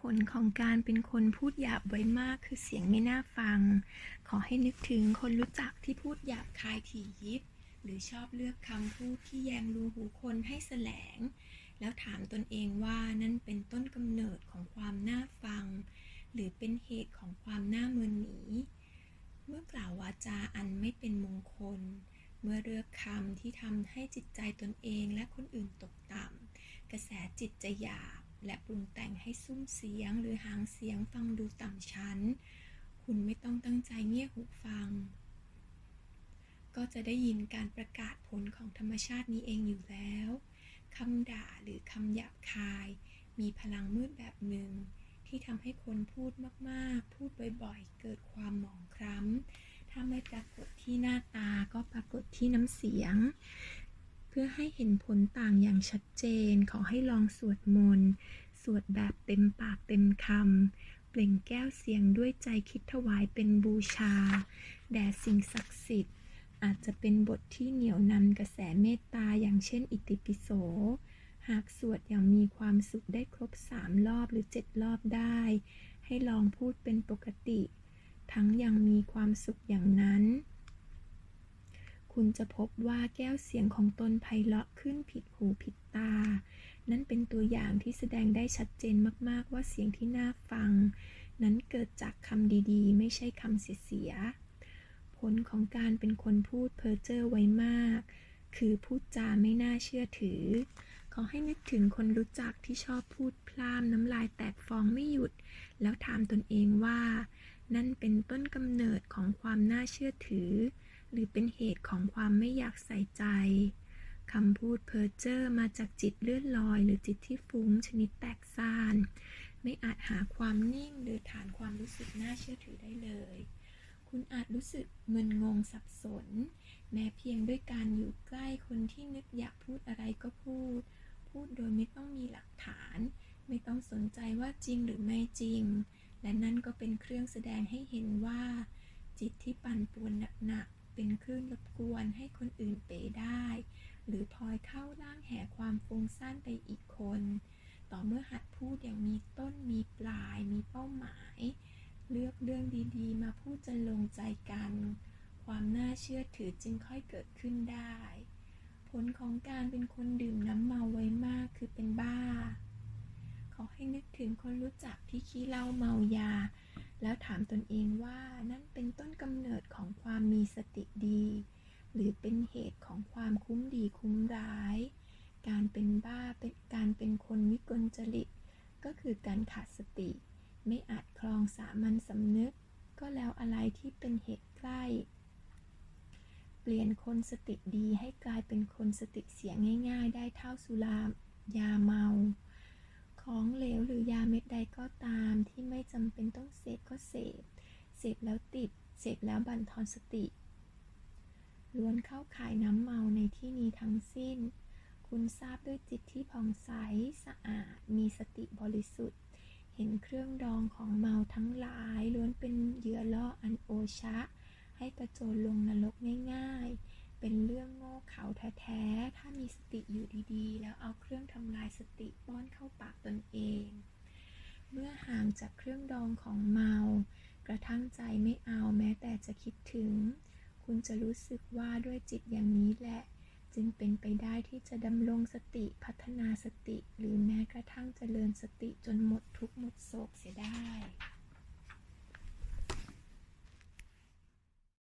ผลของการเป็นคนพูดหยาบไว้มากคือเสียงไม่น่าฟัง ขอให้นึกถึงคนรู้จักที่พูดหยาบคายถี่ยิบ หรือชอบเลือกคำพูดที่แยงรูหูคนให้แสลง แล้วถามตนเองว่านั่นเป็นต้นกำเนิดของความน่าฟัง หรือเป็นเหตุของความน่าเมินหนีเมื่อกล่าววาจาอันไม่เป็นมงคล เมื่อเลือกคำที่ทำให้จิตใจตนเองและคนอื่นตกต่ำกระแสจิตจะหยาบ และปรุงแต่งให้ซุ้มเสียงหรือหางเสียงฟังดูต่ำชั้น คุณไม่ต้องตั้งใจเงี่ยหูฟัง ก็จะได้ยินการประกาศผลของธรรมชาตินี้เองอยู่แล้วคำด่าหรือคำหยาบคาย มีพลังมืดแบบหนึ่ง ที่ทำให้คนพูดมาก ๆ พูดบ่อยๆ เกิดความหมองคล้ำถ้าไม่ปรากฏที่หน้าตาก็ปรากฏที่น้ำเสียง เพื่อให้เห็นผลต่างอย่างชัดเจน ขอให้ลองสวดมนต์ สวดแบบเต็มปากเต็มคำ เปล่งแก้วเสียงด้วยใจคิดถวายเป็นบูชา แด่สิ่งศักดิ์สิทธิ์ อาจจะเป็นบทที่เหนี่ยวนำกระแสเมตตาอย่างเช่นอิติปิโส หากสวดอย่างมีความสุขได้ครบสามรอบหรือเจ็ดรอบได้ ให้ลองพูดเป็นปกติ ทั้งยังมีความสุขอย่างนั้น คุณจะพบว่าแก้วเสียงของตนไพเราะขึ้นผิดหูผิดตา นั่นเป็นตัวอย่างที่แสดงได้ชัดเจนมากๆว่าเสียงที่น่าฟัง นั้นเกิดจากคำดีๆ ไม่ใช่คำเสียๆผลของการเป็นคนพูดเพ้อเจ้อไว้มาก คือพูดจาไม่น่าเชื่อถือ ขอให้นึกถึงคนรู้จักที่ชอบพูดพล่ามน้ำลายแตกฟองไม่หยุด แล้วถามตนเองว่า นั่นเป็นต้นกำเนิดของความน่าเชื่อถือ หรือเป็นเหตุของความไม่อยากใส่ใจคำพูดเพ้อเจ้อมาจากจิตเลื่อนลอย หรือจิตที่ฟุ้งชนิดแตกซ่าน ไม่อาจหาความนิ่งหรือฐานความรู้สึกน่าเชื่อถือได้เลย คุณอาจรู้สึกมึนงงสับสน แม้เพียงด้วยการอยู่ใกล้คนที่นึกอยากพูดอะไรก็พูด พูดโดยไม่ต้องมีหลักฐาน ไม่ต้องสนใจว่าจริงหรือไม่จริง และนั่นก็เป็นเครื่องแสดงให้เห็นว่า จิตที่ปั่นป่วนหนักๆ เป็นคลื่นรบกวนให้คนอื่นเป๋ได้ หรือพลอยเข้าร่างแห่ความฟุ้งซ่านไปอีกคน ต่อเมื่อหัดพูดอย่างมีต้นมีปลายมีเป้าหมาย เลือกเรื่องดีๆ มาพูดจนลงใจกัน ความน่าเชื่อถือจึงค่อยเกิดขึ้นได้ ผลของการเป็นคนดื่มน้ำเมาไว้มากคือเป็นบ้า ขอให้นึกถึงคนรู้จักที่ขี้เหล้าเมายา แล้วถามตนเองว่านั่นเป็นต้น ความมีสติดี หรือเป็นเหตุของความคุ้มดีคุ้มร้าย การเป็นบ้าเป็นการเป็นคนวิกลจริต ก็คือการขาดสติ ไม่อาจคลองสามัญสำนึก ก็แล้วอะไรที่เป็นเหตุใกล้ เปลี่ยนคนสติดีให้กลายเป็นคนสติเสียง่าย ๆ ได้เท่าสุรายาเมาของเหลวหรือยาเม็ดใดก็ตามที่ไม่จำเป็นต้องเสพก็เสพ เสพแล้วติด เสพแล้วบั่นทอนสติ ล้วนเข้าข่ายน้ำเมาในที่นี้ทั้งสิ้น คุณทราบด้วยจิตที่ผ่องใสสะอาด มีสติบริสุทธิ์ เห็นเครื่องดองของเมาทั้งหลาย ล้วนเป็นเหยื่อล่ออันโอชะ ให้กระโจนลงนรกง่ายๆ เป็นเรื่องโง่เขลาแท้ๆ ถ้ามีสติอยู่ดีๆ แล้วเอาเครื่องทำลายสติป้อนเข้าปากตนเอง เมื่อห่างจากเครื่องดองของเมา กระทั่งใจไม่เอาแม้แต่จะคิดถึง คุณจะรู้สึกว่าด้วยจิตอย่างนี้แหละ จึงเป็นไปได้ที่จะดำรงสติพัฒนาสติ หรือแม้กระทั่งจเจริญสติจนหมดทุกข์หมดโศกเสียได้